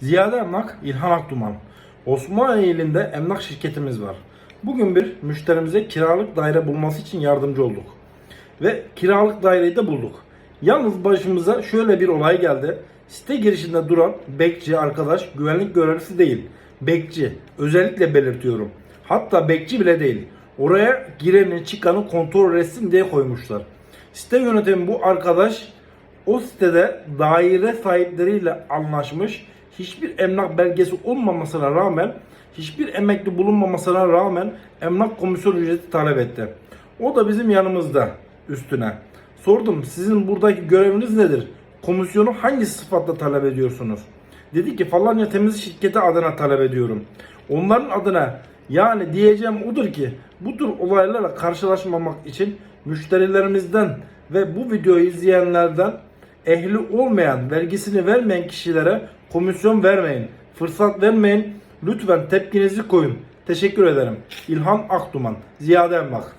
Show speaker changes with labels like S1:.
S1: Ziyade Emlak, İlhan Akduman. Osmaniye ilinde emlak şirketimiz var. Bugün bir müşterimize kiralık daire bulması için yardımcı olduk. Ve kiralık daireyi de bulduk. Yalnız başımıza şöyle bir olay geldi. Site girişinde duran bekçi arkadaş güvenlik görevlisi değil. Bekçi. Özellikle belirtiyorum. Hatta bekçi bile değil. Oraya girenin çıkanı kontrol etsin diye koymuşlar. Site yönetimi bu arkadaş o sitede daire sahipleriyle anlaşmış. Hiçbir emlak belgesi olmamasına rağmen, hiçbir emekli bulunmamasına rağmen emlak komisyon ücreti talep etti. O da bizim yanımızda üstüne. Sordum sizin buradaki göreviniz nedir? Komisyonu hangi sıfatla talep ediyorsunuz? Dedi ki falanca temiz şirketi adına talep ediyorum. Onların adına yani diyeceğim odur ki bu tür olaylarla karşılaşmamak için müşterilerimizden ve bu videoyu izleyenlerden ehli olmayan, vergisini vermeyen kişilere komisyon vermeyin. Fırsat vermeyin. Lütfen tepkinizi koyun. Teşekkür ederim. İlhan Akduman, Ziyade Emlak.